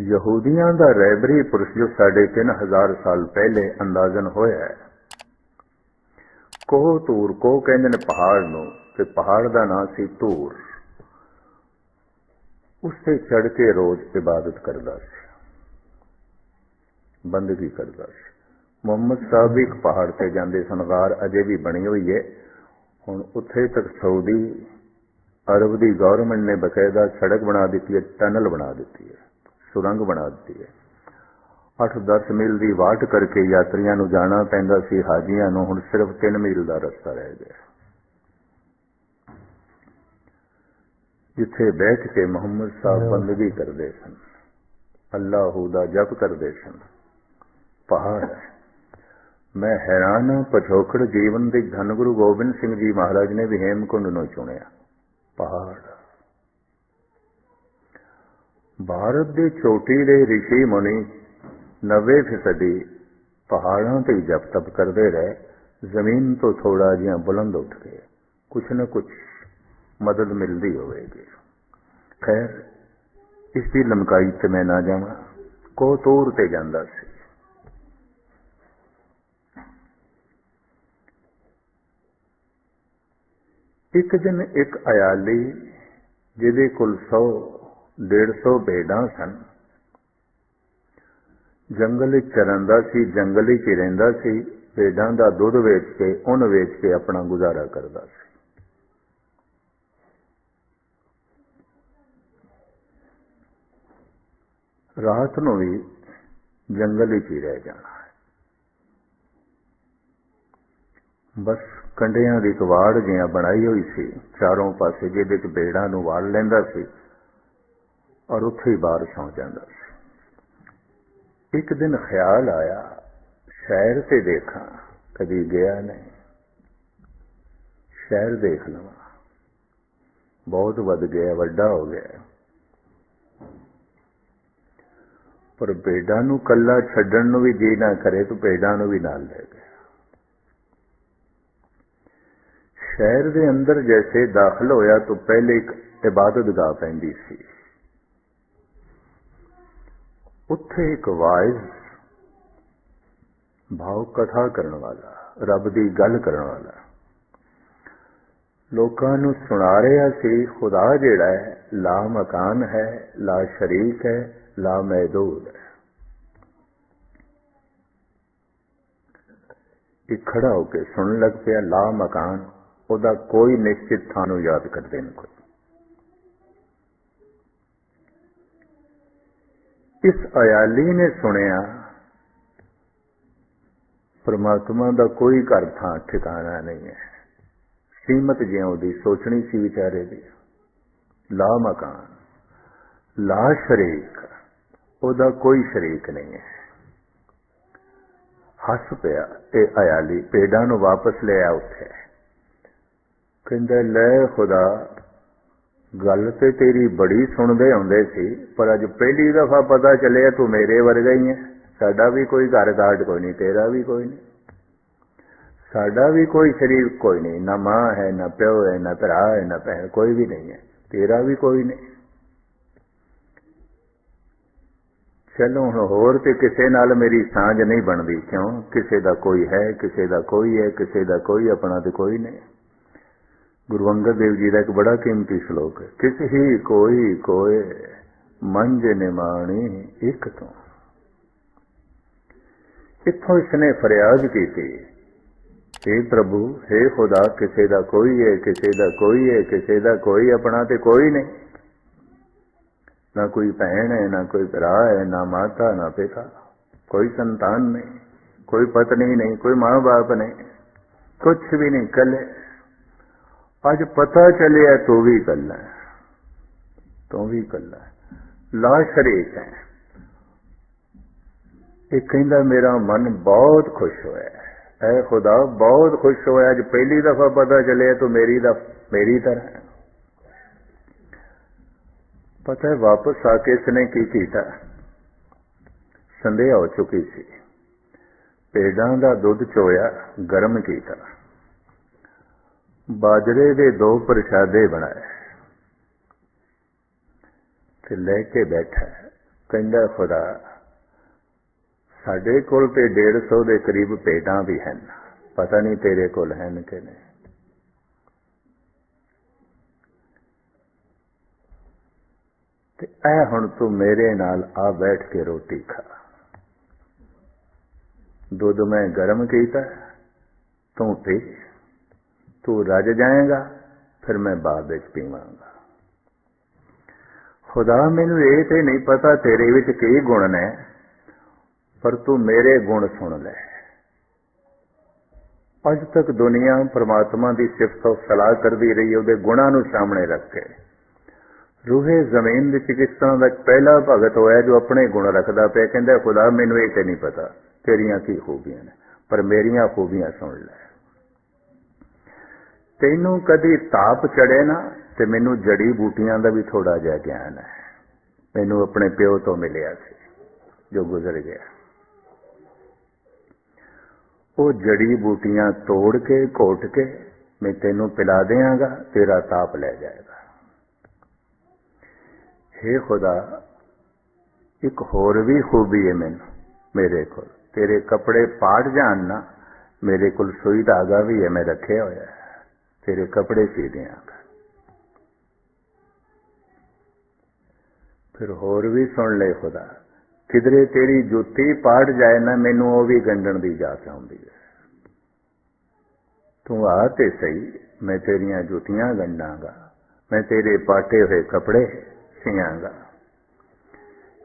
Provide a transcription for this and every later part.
ਯਹੂਦੀਆਂ ਦਾ ਰੈਬਰੀ ਪੁਰਸ਼ ਜੋ ਸਾਡੇ 3000 ਸਾਲ ਪਹਿਲੇ ਅੰਦਾਜ਼ਨ ਹੋਇਆ ਹੈ। ਕੋਹ ਤੂਰ ਕੋ ਕਹਿੰਦੇ ਨੇ ਪਹਾੜ ਨੂੰ ਤੇ ਪਹਾੜ ਦਾ ਨਾਂ ਸੀ ਤੂਰ। ਉਸ ਤੇ ਚੜ ਕੇ ਰੋਜ਼ ਇਬਾਦਤ ਕਰਦਾ ਸੀ। ਬੰਦਗੀ ਕਰਦਾ ਸੀ। ਮੁਹੰਮਦ ਸਾਹਿਬ ਵੀ ਇੱਕ ਪਹਾੜ ਤੇ ਜਾਂਦੇ ਸਨਵਾਰ ਅਜੇ ਵੀ ਬਣੀ ਹੋਈ ਹੈ। ਹੁਣ ਉੱਥੇ ਤੱਕ ਸਾਊਦੀ ਅਰਬ ਦੀ ਗਵਰਨਮੈਂਟ ਨੇ ਬਕਾਇਦਾ ਸੜਕ ਬਣਾ ਦਿੱਤੀ ਹੈ, ਟਨਲ ਬਣਾ ਦਿੱਤੀ ਹੈ। ਸੁਰੰਗ ਬਣਾ ਦਿੱਤੀ ਹੈ। 8-10 ਮੀਲ ਦੀ ਵਾਟ ਕਰਕੇ ਯਾਤਰੀਆਂ ਨੂੰ ਜਾਣਾ ਪੈਂਦਾ ਸੀ ਹਾਜੀਆਂ ਨੂੰ ਹੁਣ ਸਿਰਫ 3 ਮੀਲ ਦਾ ਰਸਤਾ ਰਹਿ ਗਿਆ। ਜਿੱਥੇ ਬੈਠ ਕੇ ਮੁਹੰਮਦ ਸਾਹਿਬ ਬੰਦਗੀ ਕਰਦੇ ਸਨ ਅੱਲਾਹੂ ਦਾ ਜਪ ਕਰਦੇ ਸਨ। ਪਹਾੜ ਮੈਂ ਹੈਰਾਨ ਪਛੋਕੜ ਜੀਵਨ ਦੇ ਧੰਨ ਗੁਰੂ ਗੋਬਿੰਦ ਸਿੰਘ ਜੀ ਮਹਾਰਾਜ ਨੇ ਵੀ ਹੇਮਕੁੰਡ ਨੂੰ ਚੁਣਿਆ। ਪਹਾੜ। ਭਾਰਤ ਦੇ ਚੋਟੀ ਦੇ ઋષਿ ਮੁਨੀ 90% ਪਹਾੜਾਂ ਤੇ ਜਪ ਤਪ ਕਰਦੇ ਰਹੇ, ਜ਼ਮੀਨ ਤੋਂ ਥੋੜਾ ਜਿਹਾ ਬੁਲੰਦ ਉੱਠ ਗਏ। ਕੁਛ ਨਾ ਕੁਛ ਮਦਦ ਮਿਲਦੀ ਹੋਵੇਗੀ। ਖੈਰ, ਇਸ ਦੀ ਲਮਕਾਈ ਤੇ ਮੈਂ ਨਾ ਜਾਵਾਂ ਕੋ ਤੂਰ ਤੇ ਜਾਂਦਾ ਸੀ। ਇੱਕ ਦਿਨ ਇੱਕ ਅਯਾਲੀ ਜਿਹਦੇ ਕੋਲ 100 150 ਭੇਡਾਂ ਸਨ। ਜੰਗਲ ਵਿੱਚ ਚਰੰਦਾ ਸੀ, ਜੰਗਲ ਵਿੱਚ ਰਹਿੰਦਾ ਸੀ ਭੇਡਾਂ ਦਾ ਦੁੱਧ ਵੇਚ ਕੇ ਉਹਨ ਵੇਚ ਕੇ ਆਪਣਾ ਗੁਜ਼ਾਰਾ ਕਰਦਾ ਸੀ। ਰਾਤ ਨੂੰ ਵੀ ਜੰਗਲ ਵਿੱਚ ਹੀ ਰਹਿ ਜਾਣਾ ਹੈ। ਬਸ ਕੰਡਿਆਂ ਦੀ ਕਵਾੜ ਜਿਹਾ ਬਣਾਈ ਹੋਈ ਸੀ। ਚਾਰੋਂ ਪਾਸੇ ਜਿਹਦੇ ਚ ਬੇੜਾਂ ਨੂੰ ਵਾਲ ਲੈਂਦਾ ਸੀ। ਔਰ ਉੱਥੇ ਹੀ ਬਾਹਰ ਸੌ ਜਾਂਦਾ ਸੀ। ਇੱਕ ਦਿਨ ਖਿਆਲ ਆਇਆ, ਸ਼ਹਿਰ ਤੇ ਦੇਖਾਂ, ਕਦੀ ਗਿਆ ਨਹੀਂ। ਸ਼ਹਿਰ ਦੇਖ ਲਵਾਂ। ਬਹੁਤ ਵੱਧ ਗਿਆ, ਵੱਡਾ ਹੋ ਗਿਆ। ਪਰ ਬੇਡਾਂ ਨੂੰ ਕੱਲਾ ਛੱਡਣ ਨੂੰ ਵੀ ਜੀ ਨਾ ਕਰੇ ਤਾਂ ਬੇਡਾਂ ਨੂੰ ਵੀ ਨਾਲ ਲੈ ਗਿਆ। ਸ਼ਹਿਰ ਦੇ ਅੰਦਰ ਜੈਸੇ ਦਾਖਲ ਹੋਇਆ ਤਾਂ ਪਹਿਲੇ ਇੱਕ ਇਬਾਦਤ ਇਬਾਦਤਗਾਹ ਪੈਂਦੀ ਸੀ। ਉੱਥੇ ਇੱਕ ਵਾਇਜ਼ ਭਾਵ ਕਥਾ ਕਰਨ ਵਾਲਾ, ਰੱਬ ਦੀ ਗੱਲ ਕਰਨ ਵਾਲਾ। ਲੋਕਾਂ ਨੂੰ ਸੁਣਾ ਰਿਹਾ ਸੀ, ਖੁਦਾ ਜਿਹੜਾ ਹੈ, ਲਾ ਮਕਾਨ ਹੈ, ਲਾ ਸ਼ਰੀਕ ਹੈ, ਲਾ ਮਹਿਦੂਦ ਹੈ। ਇਹ ਖੜਾ ਹੋ ਕੇ ਸੁਣਨ ਲੱਗ ਪਿਆ, ਲਾ ਮਕਾਨ, ਉਹਦਾ ਕੋਈ ਨਿਸ਼ਚਿਤ ਥਾਂ ਨੂੰ ਯਾਦ ਕਰਦੇ ਨੇ ਕੋਈ। ਇਸ ਅਯਾਲੀ ਨੇ ਸੁਣਿਆ, ਪਰਮਾਤਮਾ ਦਾ ਕੋਈ ਘਰ ਥਾਂ ਠਿਕਾਣਾ ਨਹੀਂ ਹੈ। ਸੀਮਤ ਜਿਉਂ ਉਹਦੀ ਸੋਚਣੀ ਸੀ ਵਿਚਾਰੇ ਦੀ। ਲਾ ਮਕਾਨ, ਲਾ ਸ਼ਰੀਕ, ਉਹਦਾ ਕੋਈ ਸ਼ਰੀਕ ਨਹੀਂ ਹੈ। ਹੱਸ ਪਿਆ ਤੇ ਅਯਾਲੀ ਪੇਡਾਂ ਨੂੰ ਵਾਪਸ ਲਿਆ ਉੱਥੇ। ਕਹਿੰਦਾ, ਲੈ ਖੁਦਾ ਗੱਲ ਤੇ ਤੇਰੀ ਬੜੀ ਸੁਣਦੇ ਆਉਂਦੇ ਸੀ, ਪਰ ਅੱਜ ਪਹਿਲੀ ਦਫਾ ਪਤਾ ਚੱਲਿਆ ਤੂੰ ਮੇਰੇ ਵਰਗਾ ਹੀ ਹੈ ਸਾਡਾ ਵੀ ਕੋਈ ਘਰ ਘਾਟ ਕੋਈ ਨਹੀਂ, ਤੇਰਾ ਵੀ ਕੋਈ ਨਹੀਂ। ਸਾਡਾ ਵੀ ਕੋਈ ਸ਼ਰੀਰ ਕੋਈ ਨਹੀਂ, ਨਾ ਮਾਂ ਹੈ, ਨਾ ਪਿਓ ਹੈ, ਨਾ ਭਰਾ ਹੈ, ਨਾ ਭੈਣ, ਕੋਈ ਵੀ ਨਹੀਂ ਹੈ। ਤੇਰਾ ਵੀ ਕੋਈ ਨਹੀਂ। ਚਲੋ ਹੁਣ ਹੋਰ ਤੇ ਕਿਸੇ ਨਾਲ ਮੇਰੀ ਸਾਂਝ ਨਹੀਂ ਬਣਦੀ, ਕਿਉਂ? ਕਿਸੇ ਦਾ ਕੋਈ ਹੈ, ਕਿਸੇ ਦਾ ਕੋਈ ਹੈ, ਕਿਸੇ ਦਾ ਕੋਈ ਆਪਣਾ ਤੇ ਕੋਈ ਨਹੀਂ। ਗੁਰੂ ਅੰਗਦ ਦੇਵ ਜੀ ਦਾ ਇੱਕ ਬੜਾ ਕੀਮਤੀ ਸ਼ਲੋਕ ਹੈ। ਕਿਸ ਹੀ ਕੋਈ ਕੋਏ ਮੰਜ ਨਿਮਾਣੀ ਇੱਕ ਤੋਂ। ਇੱਥੋਂ ਇਸਨੇ ਫਰਿਆਦ ਕੀਤੀ हे ਪ੍ਰਭੂ हे ਖੁਦਾ, ਕਿਸੇ ਦਾ ਕੋਈ ਹੈ, ਕਿਸੇ ਦਾ ਕੋਈ ਹੈ, ਕਿਸੇ ਦਾ ਕੋਈ ਆਪਣਾ ਤੇ ਕੋਈ ਨਹੀਂ। ਨਾ ਕੋਈ ਭੈਣ ਹੈ, ਨਾ ਕੋਈ ਭਰਾ ਹੈ, ਨਾ ਮਾਤਾ, ਨਾ ਪਿਤਾ, ਕੋਈ ਸੰਤਾਨ ਨਹੀਂ, ਕੋਈ ਪਤਨੀ ਨਹੀਂ, ਕੋਈ ਮਾਂ-ਬਾਪ ਨਹੀਂ ਕੁਝ ਵੀ ਨਹੀਂ ਕੱਲੇ ਅੱਜ ਪਤਾ ਚੱਲਿਆ ਤੂੰ ਵੀ ਕੱਲਾ ਤੂੰ ਵੀ ਕੱਲਾ ਲਾਸ਼ ਹਰੇਕ ਹੈ ਇਹ ਕਹਿੰਦਾ ਮੇਰਾ ਮਨ ਬਹੁਤ ਖੁਸ਼ ਹੋਇਆ ਐ। ਖੁਦਾ ਬਹੁਤ ਖੁਸ਼ ਹੋਇਆ, ਅੱਜ ਪਹਿਲੀ ਦਫਾ ਪਤਾ ਚੱਲਿਆ ਤੂੰ ਮੇਰੀ ਦਾ, ਮੇਰੀ ਤਰ੍ਹਾਂ ਪਤਾ ਹੈ ਵਾਪਸ ਆ ਕੇ ਇਸਨੇ ਕੀ ਕੀਤਾ? ਸੰਦੇਹ ਹੋ ਚੁੱਕੀ ਸੀ। ਪੇੜਾਂ ਦਾ ਦੁੱਧ ਚੋਇਆ, ਗਰਮ ਕੀਤਾ। ਬਾਜਰੇ ਦੇ ਦੋ ਪ੍ਰਸ਼ਾਦੇ ਬਣਾਏ। ਤੇ ਲੈ ਕੇ ਬੈਠਾ ਕਹਿੰਦਾ, ਖੁਦਾ, ਸਾਡੇ ਕੋਲ ਤੇ 150 ਦੇ ਕਰੀਬ ਪੇਟਾਂ ਵੀ ਹਨ। ਪਤਾ ਨਹੀਂ ਤੇਰੇ ਕੋਲ ਹਨ ਕਿ ਨਹੀਂ? ਤੇ ਐ ਹੁਣ ਤੂੰ ਮੇਰੇ ਨਾਲ ਆ ਬੈਠ ਕੇ ਰੋਟੀ ਖਾ। ਦੁੱਧ ਮੈਂ ਗਰਮ ਕੀਤਾ, ਤੂੰ ਪੀ। ਤੂੰ ਰੱਜ ਜਾਏਗਾ, ਫਿਰ ਮੈਂ ਬਾਅਦ ਵਿੱਚ ਪੀਵਾਂਗਾ। ਖੁਦਾ, ਮੈਨੂੰ ਇਹ ਤੇ ਨਹੀਂ ਪਤਾ ਤੇਰੇ ਵਿੱਚ ਕੀ ਗੁਣ ਨੇ, ਪਰ ਤੂੰ ਮੇਰੇ ਗੁਣ ਸੁਣ ਲੈ। ਅੱਜ ਤੱਕ ਦੁਨੀਆ ਪਰਮਾਤਮਾ ਦੀ ਸਿਫਤ ਉਹ ਸਲਾਹ ਕਰਦੀ ਰਹੀ, ਉਹਦੇ ਗੁਣਾਂ ਨੂੰ ਸਾਹਮਣੇ ਰੱਖ ਕੇ। ਰੂਹੇ ਜ਼ਮੀਨ ਵਿੱਚ ਕਿਸ ਤਰ੍ਹਾਂ ਦਾ ਪਹਿਲਾ ਭਗਤ ਹੋਇਆ, ਜੋ ਆਪਣੇ ਗੁਣ ਰੱਖਦਾ ਪਿਆ, ਕਹਿੰਦਾ, ਖੁਦਾ, ਮੈਨੂੰ ਇਹ ਤੇ ਨਹੀਂ ਪਤਾ ਤੇਰੀਆਂ ਕੀ ਖੂਬੀਆਂ ਨੇ, ਪਰ ਮੇਰੀਆਂ ਖੂਬੀਆਂ ਸੁਣ ਲੈ। ਤੈਨੂੰ ਕਦੀ ਤਾਪ ਚੜੇ ਨਾ ਤੇ ਮੈਨੂੰ ਜੜੀ ਬੂਟੀਆਂ ਦਾ ਵੀ ਥੋੜਾ ਜਿਹਾ ਗਿਆਨ ਹੈ। ਮੈਨੂੰ ਆਪਣੇ ਪਿਓ ਤੋਂ ਮਿਲਿਆ ਸੀ, ਜੋ ਗੁਜ਼ਰ ਗਿਆ। ਉਹ ਜੜੀ ਬੂਟੀਆਂ ਤੋੜ ਕੇ, ਘੋਟ ਕੇ, ਮੈਂ ਤੈਨੂੰ ਪਿਲਾ ਦੇਵਾਂਗਾ, ਤੇਰਾ ਤਾਪ ਲੈ ਜਾਏਗਾ। हे ਖੁਦਾ, ਇੱਕ ਹੋਰ ਵੀ ਖੂਬੀ ਹੈ ਮੈਨੂੰ, ਮੇਰੇ ਕੋਲ। ਤੇਰੇ ਕੱਪੜੇ ਪਾੜ ਜਾਣ ਨਾ, ਮੇਰੇ ਕੋਲ ਸੂਈ ਧਾਗਾ ਵੀ ਹੈ, ਮੈਂ ਰੱਖਿਆ ਹੋਇਆ ਹੈ ਤੇਰੇ ਕੱਪੜੇ ਸੀ ਦਿਆਂਗਾ ਫਿਰ ਹੋਰ ਵੀ ਸੁਣ ਲੈ ਖੁਦਾ, ਕਿਧਰੇ ਤੇਰੀ ਜੁੱਤੀ ਪਾੜ ਜਾਏ ਨਾ, ਮੈਨੂੰ ਉਹ ਵੀ ਗੰਢਣ ਦੀ ਜਾਤ ਆਉਂਦੀ ਹੈ। ਤੂੰ ਆ ਤੇ ਸਹੀ, ਮੈਂ ਤੇਰੀਆਂ ਜੁੱਤੀਆਂ ਗੰਢਾਂਗਾ, ਮੈਂ ਤੇਰੇ ਪਾਟੇ ਹੋਏ ਕੱਪੜੇ ਸਿਆਂਗਾ।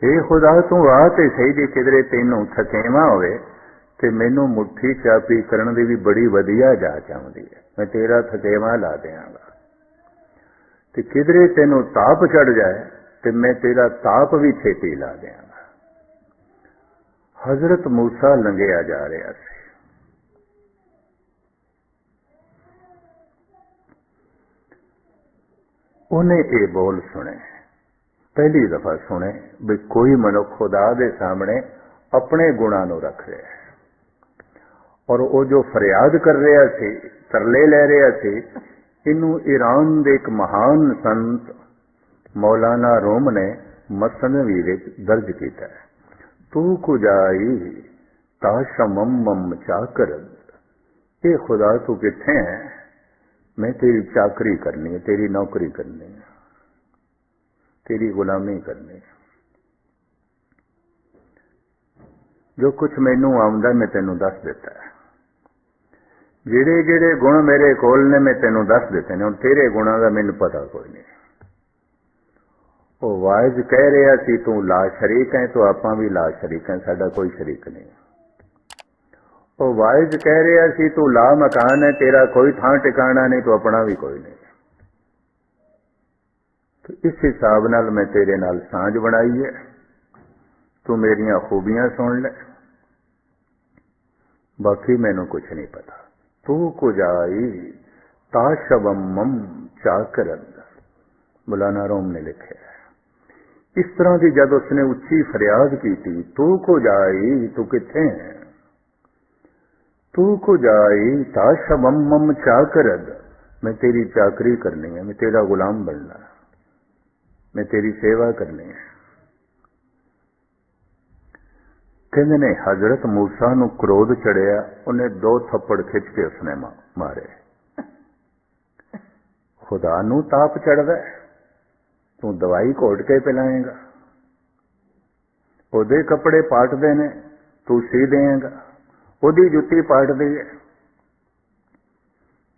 ਇਹ ਖੁਦਾ, ਤੂੰ ਆ ਤੇ ਸਹੀ ਜੇ ਕਿਧਰੇ ਤੈਨੂੰ ਥਕੇਵਾ ਹੋਵੇ ਤੇ ਮੈਨੂੰ ਮੁੱਠੀ ਚਾਪੀ ਕਰਨ ਦੀ ਵੀ ਬੜੀ ਵਧੀਆ ਜਾਚ ਆਉਂਦੀ ਹੈ। ਮੈਂ ਤੇਰਾ ਥਕੇਵਾ ਲਾ ਦਿਆਂਗਾ। ਤੇ ਕਿਧਰੇ ਤੈਨੂੰ ਤਾਪ ਚੜ ਜਾਏ, ਤੇ ਮੈਂ ਤੇਰਾ ਤਾਪ ਵੀ ਛੇਤੀ ਲਾ ਦਿਆਂਗਾ। ਹਜ਼ਰਤ ਮੂਸਾ ਲੰਘਿਆ ਜਾ ਰਿਹਾ ਸੀ। ਉਹਨੇ ਇਹ ਬੋਲ ਸੁਣੇ। ਪਹਿਲੀ ਦਫਾ ਸੁਣੇ ਵੀ ਕੋਈ ਮਨੁੱਖ ਖੁਦਾ ਦੇ ਸਾਹਮਣੇ ਆਪਣੇ ਗੁਣਾਂ ਨੂੰ ਰੱਖ ਰਿਹਾ ਹੈ। ਔਰ ਉਹ ਜੋ ਫਰਿਆਦ ਕਰ ਰਿਹਾ ਸੀ ਤਰਲੇ ਲੈ ਰਿਹਾ ਸੀ ਇਹਨੂੰ ਈਰਾਨ ਦੇ ਇੱਕ ਮਹਾਨ ਸੰਤ ਮੌਲਾਨਾ ਰੋਮ ਨੇ ਮਸਨਵੀ ਵਿੱਚ ਦਰਜ ਕੀਤਾ ਹੈ ਤੂੰ ਕੁਜਾਈ ਤਾਸ਼ਮਮ ਚਾਕਰ ਇਹ ਖੁਦਾ ਤੂੰ ਕਿੱਥੇ ਹੈ ਮੈਂ ਤੇਰੀ ਚਾਕਰੀ ਕਰਨੀ ਹੈ ਤੇਰੀ ਨੌਕਰੀ ਕਰਨੀ ਹੈ ਤੇਰੀ ਗੁਲਾਮੀ ਕਰਨੀ ਹੈ ਜੋ ਕੁਝ ਮੈਨੂੰ ਆਉਂਦਾ ਮੈਂ ਤੈਨੂੰ ਦੱਸ ਦਿੱਤਾ ਹੈ ਜਿਹੜੇ ਜਿਹੜੇ ਗੁਣ ਮੇਰੇ ਕੋਲ ਨੇ, ਮੈਂ ਤੈਨੂੰ ਦੱਸ ਦਿੱਤੇ ਨੇ, ਹੁਣ ਤੇਰੇ ਗੁਣਾਂ ਦਾ ਮੈਨੂੰ ਪਤਾ ਕੋਈ ਨਹੀਂ। ਉਹ ਵਾਇਜ਼ ਕਹਿ ਰਿਹਾ ਸੀ, ਤੂੰ ਲਾ ਸ਼ਰੀਕ ਹੈ, ਤੂੰ ਆਪਾਂ ਵੀ ਲਾ ਸ਼ਰੀਕ ਹੈ, ਸਾਡਾ ਕੋਈ ਸ਼ਰੀਕ ਨਹੀਂ ਉਹ ਵਾਇਜ਼ ਕਹਿ ਰਿਹਾ ਸੀ, ਤੂੰ ਲਾ ਮਕਾਨ ਹੈ, ਤੇਰਾ ਕੋਈ ਥਾਂ ਟਿਕਾਣਾ ਨਹੀਂ, ਤੂੰ ਆਪਣਾ ਵੀ ਕੋਈ ਨਹੀਂ। ਤੇ ਇਸ ਹਿਸਾਬ ਨਾਲ ਮੈਂ ਤੇਰੇ ਨਾਲ ਸਾਂਝ ਬਣਾਈ ਹੈ। ਤੂੰ ਮੇਰੀਆਂ ਖੂਬੀਆਂ ਸੁਣ ਲੈ। ਬਾਕੀ ਮੈਨੂੰ ਕੁਝ ਨਹੀਂ ਪਤਾ। ਤੂੰ ਕੁਜਾਈ ਤਾਸ਼ਵਮਮ ਚਾਕਰਨ ਮੌਲਾਨਾ ਰੋਮ ਨੇ ਲਿਖਿਆ ਇਸ ਤਰ੍ਹਾਂ ਦੀ ਜਦ ਉਸਨੇ ਉੱਚੀ ਫਰਿਆਦ ਕੀਤੀ ਤੂੰ ਕੋ ਜਾਈ ਤੂੰ ਕਿੱਥੇ ਹੈ ਤੂੰ ਕੋ ਜਾਈ ਤਾਸ਼ਵਮਮ ਚਾਕਰਦ ਮੈਂ ਤੇਰੀ ਚਾਕਰੀ ਕਰਨੀ ਹੈ ਮੈਂ ਤੇਰਾ ਗੁਲਾਮ ਬਣਨਾ ਮੈਂ ਤੇਰੀ ਸੇਵਾ ਕਰਨੀ ਹੈ ਕਹਿੰਦੇ ਨੇ, ਹਜ਼ਰਤ ਮੂਸਾ ਨੂੰ ਕ੍ਰੋਧ ਚੜਿਆ, ਉਹਨੇ ਦੋ ਥੱਪੜ ਖਿੱਚ ਕੇ ਉਸਨੇ ਮਾਰੇ। ਖੁਦਾ ਨੂੰ ਤਾਪ ਚੜਦਾ ਤੂੰ ਦਵਾਈ ਘੋਟ ਕੇ ਪਿਲਾਏਗਾ। ਉਹਦੇ ਕੱਪੜੇ ਪਾਟਦੇ ਨੇ, ਤੂੰ ਸੀ ਦੇਏਗਾ ਉਹਦੀ ਜੁੱਤੀ ਪਾਟਦੀ ਹੈ।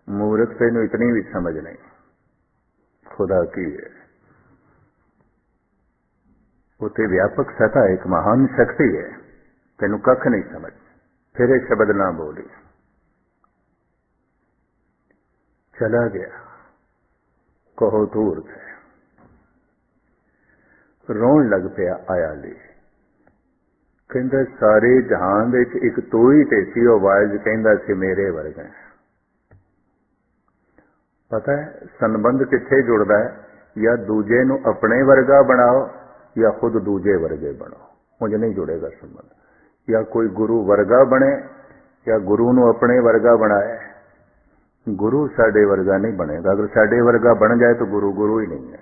ਮੂਰਖ ਤੈਨੂੰ ਇਤਨੀ ਵੀ ਸਮਝ ਨਹੀਂ। ਖੁਦਾ ਕੀ ਹੈ? ਉਤੇ ਵਿਆਪਕ ਸਤਾ ਇੱਕ ਮਹਾਨ ਸ਼ਕਤੀ ਹੈ। ਤੈਨੂੰ ਕੱਖ ਨਹੀਂ ਸਮਝ। ਫਿਰ ਇਹ ਸ਼ਬਦ ਨਾ ਬੋਲੀ। ਚਲਾ ਗਿਆ। ਕਹੋ ਦੂਰ ਸੇ ਰੋਣ ਲੱਗ ਪਿਆ ਆਇਆ ਲਈ ਕਹਿੰਦਾ, ਸਾਰੇ ਜਹਾਨ ਦੇ ਵਿੱਚ ਇੱਕ ਤੂੰ ਹੀ ਤੇ ਸੀ, ਉਹ ਵਾਇਜ਼ ਕਹਿੰਦਾ ਸੀ, ਮੇਰੇ ਵਰਗਾ। ਪਤਾ ਹੈ, ਸੰਬੰਧ ਕਿੱਥੇ ਜੁੜਦਾ ਹੈ? ਜਾਂ ਦੂਜੇ ਨੂੰ ਆਪਣੇ ਵਰਗਾ ਬਣਾਓ, ਜਾਂ ਖੁਦ ਦੂਜੇ ਵਰਗੇ ਬਣੋ ਮੁਝ ਨਹੀਂ ਜੁੜੇਗਾ ਸੰਬੰਧ। ਜਾਂ ਕੋਈ ਗੁਰੂ ਵਰਗਾ ਬਣੇ ਜਾਂ ਗੁਰੂ ਨੂੰ ਆਪਣੇ ਵਰਗਾ ਬਣਾਏ ਗੁਰੂ ਸਾਡੇ ਵਰਗਾ ਨਹੀਂ ਬਣੇਗਾ। ਅਗਰ ਸਾਡੇ ਵਰਗਾ ਬਣ ਜਾਏ ਤਾਂ ਗੁਰੂ ਗੁਰੂ ਹੀ ਨਹੀਂ ਹੈ।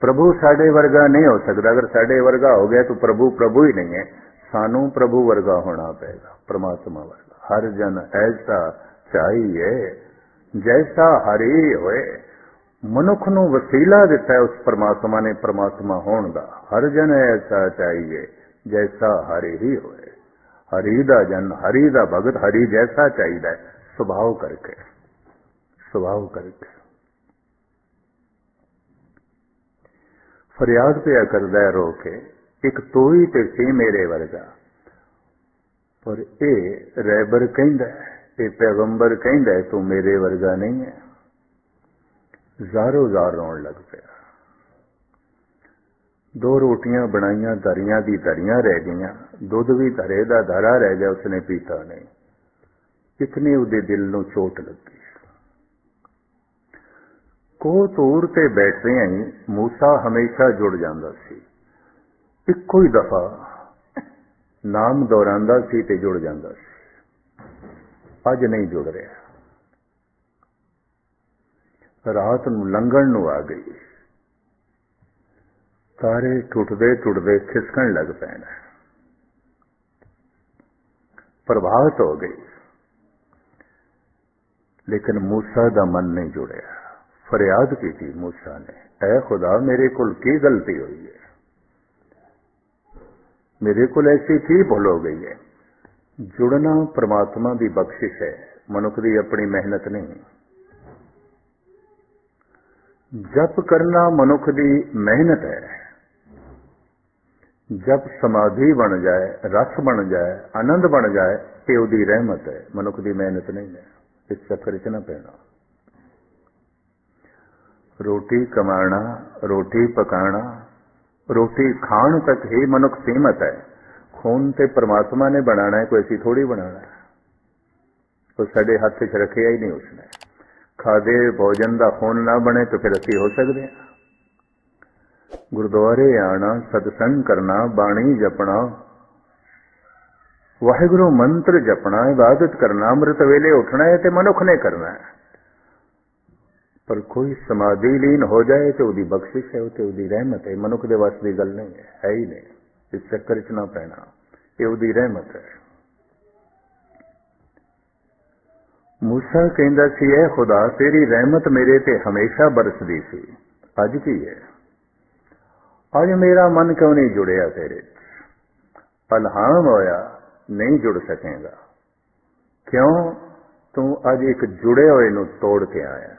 ਪ੍ਰਭੂ ਸਾਡੇ ਵਰਗਾ ਨਹੀਂ ਹੋ ਸਕਦਾ। ਅਗਰ ਸਾਡੇ ਵਰਗਾ ਹੋ ਗਿਆ ਤਾਂ ਪ੍ਰਭੂ ਪ੍ਰਭੂ ਹੀ ਨਹੀਂ ਹੈ। ਸਾਨੂੰ ਪ੍ਰਭੂ ਵਰਗਾ ਹੋਣਾ ਪਏਗਾ, ਪ੍ਰਮਾਤਮਾ ਵਰਗਾ। ਹਰ ਜਨ ਐਸਾ ਚਾਹੀਏ, ਜੈਸਾ ਹਰੀ ਹੋਏ। ਮਨੁੱਖ ਨੂੰ ਵਸੀਲਾ ਦਿੱਤਾ ਉਸ ਪਰਮਾਤਮਾ ਨੇ ਪਰਮਾਤਮਾ ਹੋਣ ਦਾ। ਹਰ ਜਨ ਐਸਾ ਚਾਹੀਏ। ਜੈਸਾ ਹਰੀ ਹੀ ਹੋਏ ਹਰੀ ਦਾ ਜਨ ਹਰੀ ਦਾ ਭਗਤ ਹਰੀ ਜੈਸਾ ਚਾਹੀਦਾ ਹੈ ਸੁਭਾਅ ਕਰਕੇ ਸੁਭਾਅ ਕਰਕੇ ਫਰਿਆਦ ਪਿਆ ਕਰਦਾ ਰੋ ਕੇ ਇੱਕ ਤੂੰ ਹੀ ਤੇ ਸੀ ਮੇਰੇ ਵਰਗਾ ਪਰ ਇਹ ਰੈਬਰ ਕਹਿੰਦਾ ਇਹ ਪੈਗੰਬਰ ਕਹਿੰਦਾ ਤੂੰ ਮੇਰੇ ਵਰਗਾ ਨਹੀਂ ਹੈ ਜ਼ਾਰੋ ਜ਼ਾਰ ਰੋਣ ਲੱਗ ਪਿਆ ਦੋ ਰੋਟੀਆਂ ਬਣਾਈਆਂ, ਦਰੀਆਂ ਦੀ ਦਰੀਆਂ ਰਹਿ ਗਈਆਂ। ਦੁੱਧ ਵੀ ਧਰੇ ਦਾ ਧਰਾ ਰਹਿ ਗਿਆ, ਉਸਨੇ ਪੀਤਾ ਨਹੀਂ। ਕਿਤਨੀ ਉਹਦੇ ਦਿਲ ਨੂੰ ਚੋਟ ਲੱਗੀ। ਕੋ ਤੂਰ ਤੇ ਬੈਠਦੇ ਆਂ ਮੂਸਾ ਹਮੇਸ਼ਾ ਜੁੜ ਜਾਂਦਾ ਸੀ। ਇੱਕੋ ਹੀ ਦਫਾ ਨਾਮ ਦੁਹਰਾਉਂਦਾ ਸੀ ਤੇ ਜੁੜ ਜਾਂਦਾ ਸੀ। ਅੱਜ ਨਹੀਂ ਜੁੜ ਰਿਹਾ। ਰਾਤ ਨੂੰ ਲੰਘਣ ਨੂੰ ਆ ਗਈ। ਤਾਰੇ ਟੁੱਟਦੇ ਟੁੱਟਦੇ ਖਿਸਕਣ ਲੱਗ ਪੈਣ ਪ੍ਰਭਾਤ ਹੋ ਗਈ। ਲੇਕਿਨ ਮੂਸਾ ਦਾ ਮਨ ਨਹੀਂ ਜੁੜਿਆ। ਫਰਿਆਦ ਕੀਤੀ ਮੂਸਾ ਨੇ, ਐ ਖੁਦਾ, ਮੇਰੇ ਕੋਲ ਕੀ ਗਲਤੀ ਹੋਈ ਹੈ? ਮੇਰੇ ਕੋਲ ਐਸੀ ਕੀ ਭੁੱਲ ਹੋ ਗਈ ਹੈ? ਜੁੜਨਾ ਪ੍ਰਮਾਤਮਾ ਦੀ ਬਖਸ਼ਿਸ਼ ਹੈ, ਮਨੁੱਖ ਦੀ ਆਪਣੀ ਮਿਹਨਤ ਨਹੀਂ। ਜਪ ਕਰਨਾ ਮਨੁੱਖ ਦੀ ਮਿਹਨਤ ਹੈ। ਜਬ ਸਮਾਧੀ ਬਣ ਜਾਏ, ਰਸ ਬਣ ਜਾਏ, ਆਨੰਦ ਬਣ ਜਾਏ ਤੇ ਉਹਦੀ ਰਹਿਮਤ ਹੈ। ਮਨੁੱਖ ਦੀ ਮਿਹਨਤ ਨਹੀਂ ਹੈ। ਇਸ ਚੱਕਰ 'ਚ ਨਾ ਪੈਣਾ। ਰੋਟੀ ਕਮਾਣਾ, ਰੋਟੀ ਪਕਾਣਾ, ਰੋਟੀ ਖਾਣ ਤੱਕ ਹੀ ਮਨੁੱਖ ਸੀਮਤ ਹੈ। ਖੂਨ ਤੇ ਪਰਮਾਤਮਾ ਨੇ ਬਣਾਣਾ ਹੈ, ਕੋਈ ਅਸੀਂ ਥੋੜੀ ਬਣਾਣਾ ਹੈ। ਉਹ ਸਾਡੇ ਹੱਥ 'ਚ ਰੱਖਿਆ ਹੀ ਨਹੀਂ ਉਸਨੇ। ਖਾਦੇ, ਭੋਜਨ ਦਾ ਖੂਨ ਨਾ ਬਣੇ ਤਾਂ ਫਿਰ ਅਸੀਂ ਹੋ ਸਕਦੇ ਹਾਂ। ਗੁਰਦੁਆਰੇ ਆਣਾ, ਸਤਸੰਗ ਕਰਨਾ, ਬਾਣੀ ਜਪਣਾ। ਵਾਹਿਗੁਰੂ ਮੰਤਰ ਜਪਣਾ, ਇਬਾਦਤ ਕਰਨਾ, ਅੰਮ੍ਰਿਤ ਵੇਲੇ ਉੱਠਣਾ ਹੈ ਤੇ ਮਨੁੱਖ ਨੇ ਕਰਨਾ ਹੈ। ਪਰ ਕੋਈ ਸਮਾਧੀ ਲੀਨ ਹੋ ਜਾਏ ਤੇ ਉਹਦੀ ਬਖਸ਼ਿਸ਼ ਹੈ ਤੇ ਉਹਦੀ ਰਹਿਮਤ ਹੈ। ਮਨੁੱਖ ਦੇ ਵੱਸ ਦੀ ਗੱਲ ਨਹੀਂ ਹੈ ਹੈ ਹੀ ਨਹੀਂ। ਇਸ ਚੱਕਰ 'ਚ ਨਾ ਪੈਣਾ, ਇਹ ਉਹਦੀ ਰਹਿਮਤ ਹੈ। ਮੂਸਾ ਕਹਿੰਦਾ ਸੀ, ਇਹ ਖੁਦਾ ਤੇਰੀ ਰਹਿਮਤ ਮੇਰੇ ਤੇ ਹਮੇਸ਼ਾ ਬਰਸਦੀ ਸੀ। ਅੱਜ ਕੀ ਹੈ? ਅੱਜ ਮੇਰਾ ਮਨ ਕਿਉਂ ਨਹੀਂ ਜੁੜਿਆ ਤੇਰੇ? ਅਲਹਾਮ ਹੋਇਆ, ਨਹੀਂ ਜੁੜ ਸਕੇਗਾ। ਕਿਉਂ? ਤੂੰ ਅੱਜ ਇੱਕ ਜੁੜੇ ਹੋਏ ਨੂੰ ਤੋੜ ਕੇ ਆਇਆ।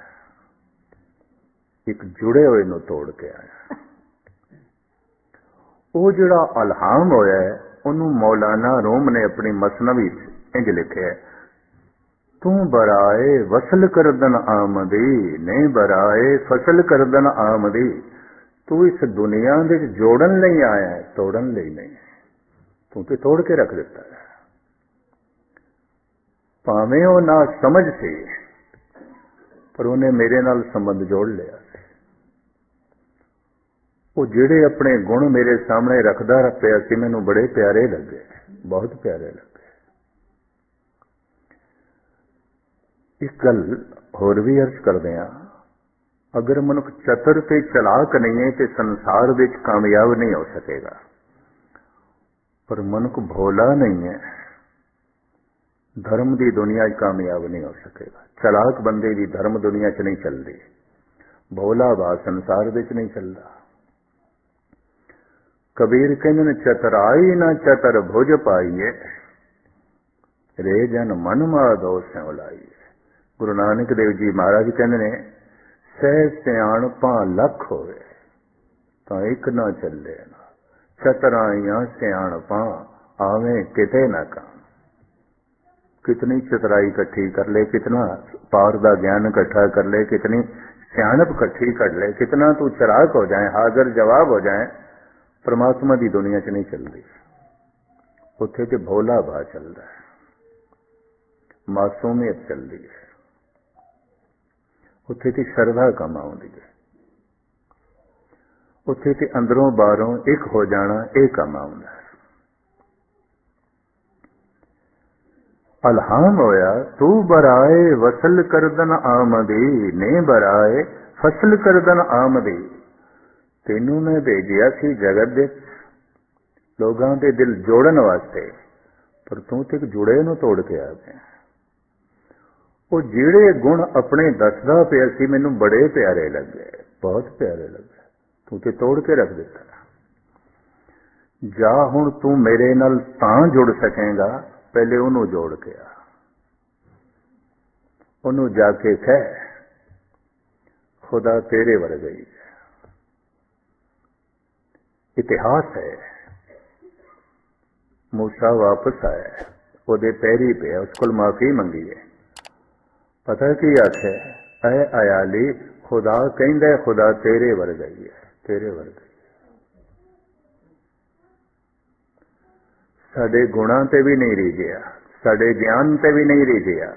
ਇੱਕ ਜੁੜੇ ਹੋਏ ਨੂੰ ਤੋੜ ਕੇ ਆਇਆ। ਉਹ ਜਿਹੜਾ ਅਲਹਾਮ ਹੋਇਆ ਉਹਨੂੰ ਮੌਲਾਨਾ ਰੂਮ ਨੇ ਆਪਣੀ ਮਸਨਵੀ ਇੰਜ ਲਿਖਿਆ ਤੂੰ ਬਰਾਏ ਵਸਲ ਕਰਦਨ ਆਮਦੀ, ਨਹੀਂ ਬਰਾਏ ਫਸਲ ਕਰਦਨ ਆਮਦੀ। ਤੂੰ ਇਸ ਦੁਨੀਆ ਦੇ ਵਿੱਚ ਜੋੜਨ ਲਈ ਆਇਆ ਹੈ, ਤੋੜਨ ਲਈ ਨਹੀਂ। ਤੂੰ ਤੇ ਤੋੜ ਕੇ ਰੱਖ ਦਿੱਤਾ ਹੈ। ਭਾਵੇਂ ਉਹ ਨਾ ਸਮਝ ਸੀ, ਪਰ ਉਹਨੇ ਮੇਰੇ ਨਾਲ ਸੰਬੰਧ ਜੋੜ ਲਿਆ ਉਹ ਜਿਹੜੇ ਆਪਣੇ ਗੁਣ ਮੇਰੇ ਸਾਹਮਣੇ ਰੱਖਦਾ ਰੱਖਿਆ ਸੀ, ਮੈਨੂੰ ਬੜੇ ਪਿਆਰੇ ਲੱਗੇ, ਬਹੁਤ ਪਿਆਰੇ ਲੱਗੇ। ਇੱਕ ਗੱਲ ਹੋਰ ਵੀ ਅਰਜ਼ ਕਰਦੇ ਆ ਅਗਰ ਮਨੁੱਖ ਚਤਰ ਤੇ ਚਲਾਕ ਨਹੀਂ ਹੈ ਤੇ ਸੰਸਾਰ ਵਿੱਚ ਕਾਮਯਾਬ ਨਹੀਂ ਹੋ ਸਕੇਗਾ। ਪਰ ਮਨੁੱਖ ਭੋਲਾ ਨਹੀਂ ਹੈ। ਧਰਮ ਦੀ ਦੁਨੀਆ 'ਚ ਕਾਮਯਾਬ ਨਹੀਂ ਹੋ ਸਕੇਗਾ। ਚਲਾਕ ਬੰਦੇ ਦੀ ਧਰਮ ਦੁਨੀਆ 'ਚ ਨਹੀਂ ਚੱਲਦੀ। ਭੋਲਾ ਬਾ ਸੰਸਾਰ ਵਿੱਚ ਨਹੀਂ ਚੱਲਦਾ। ਕਬੀਰ ਕਹਿੰਦੇ ਨੇ ਚਤਰਾਈ ਨਾ ਚਤਰ ਭੁਜ ਪਾਈਏ। ਰੇ ਜਨ ਮਨ ਮਾਦੋ ਸਿਉਲਾਈ ਗੁਰੂ ਨਾਨਕ ਦੇਵ ਜੀ ਮਹਾਰਾਜ ਕਹਿੰਦੇ ਨੇ ਸਹਿ ਸਿਆਣਪਾਂ ਲੱਖ ਹੋਵੇ, ਤਾਂ ਇੱਕ ਨਾ ਚੱਲੇ ਨਾ। ਚਤਰਾਈਆਂ ਸਿਆਣਪਾਂ ਆਵੇਂ ਕਿਤੇ ਨਾ ਕੰਮ। ਕਿਤਨੀ ਚਤਰਾਈ ਇਕੱਠੀ ਕਰ ਲੈ, ਕਿਤਨਾ ਪਾਰ ਦਾ ਗਿਆਨ ਇਕੱਠਾ ਕਰ ਲੈ, ਕਿਤਨੀ ਸਿਆਣਪ ਇਕੱਠੀ ਕਰ ਲੈ, ਕਿਤਨਾ ਤੂੰ ਚਰਾਕ ਹੋ ਜਾਏ, ਹਾਜ਼ਰ ਜਵਾਬ ਹੋ ਜਾਏ, ਪਰਮਾਤਮਾ ਦੀ ਦੁਨੀਆ 'ਚ ਨਹੀਂ ਚੱਲਦੀ। ਉੱਥੇ ਤੇ ਭੋਲਾ ਭਾ ਚੱਲਦਾ ਹੈ। ਮਾਸੂਮੀਅਤ ਚੱਲਦੀ ਹੈ। ਉੱਥੇ ਤੇ ਸ਼ਰਧਾ ਕੰਮ ਆਉਂਦੀ ਹੈ। ਉੱਥੇ ਤੇ ਅੰਦਰੋਂ ਬਾਹਰੋਂ ਇੱਕ ਹੋ ਜਾਣਾ, ਇਹ ਕੰਮ ਆਉਂਦਾ ਹੈ। ਅਲਹਾਮ ਹੋਇਆ, ਤੂੰ ਬਰਾਏ ਵਸਲ ਕਰਦਨ ਆਮਦੀ, ਨੇ ਬਰਾਏ ਫਸਲ ਕਰਦਨ ਆਮਦੀ। ਤੈਨੂੰ ਮੈਂ ਭੇਜਿਆ ਸੀ ਜਗਤ ਦੇ ਲੋਕਾਂ ਦੇ ਦਿਲ ਜੋੜਨ ਵਾਸਤੇ, ਪਰ ਤੂੰ ਤੇ ਜੁੜੇ ਨੂੰ ਤੋੜ ਕੇ ਆ ਗਿਆ। ਉਹ ਜਿਹੜੇ ਗੁਣ ਆਪਣੇ ਦੱਸਦਾ ਪਿਆ ਸੀ, ਮੈਨੂੰ ਬੜੇ ਪਿਆਰੇ ਲੱਗੇ, ਬਹੁਤ ਪਿਆਰੇ ਲੱਗੇ। ਤੂੰ ਤੇ ਤੋੜ ਕੇ ਰੱਖ ਦਿੱਤਾ। ਜਾ ਹੁਣ ਤੂੰ ਮੇਰੇ ਨਾਲ ਤਾਂ ਜੁੜ ਸਕੇਗਾ, ਪਹਿਲੇ ਉਹਨੂੰ ਜੋੜ ਕੇ ਆ। ਉਹਨੂੰ ਜਾ ਕੇ ਕਹਿ, ਖੁਦਾ ਤੇਰੇ ਵਰਗਾ ਹੀ ਹੈ। ਇਤਿਹਾਸ ਹੈ। ਮੂਸਾ ਵਾਪਸ ਆਇਆ। ਉਹਦੇ ਪੈਰੀ ਪਿਆ, ਉਸ ਕੋਲ ਮਾਫੀ ਮੰਗੀ ਹੈ। ਪਤਾ ਕੀ ਆਖੇ? ਐ ਆਇਆਲੀ ਖੁਦਾ ਕਹਿੰਦਾ, ਖੁਦਾ ਤੇਰੇ ਵਰਗਾ ਹੀ ਹੈ, ਤੇਰੇ ਵਰਗਾ ਸਾਡੇ ਗੁਣਾਂ ਤੇ ਵੀ ਨਹੀਂ ਰਿਝਿਆ ਸਾਡੇ ਗਿਆਨ ਤੇ ਵੀ ਨਹੀਂ ਰਿਝਿਆ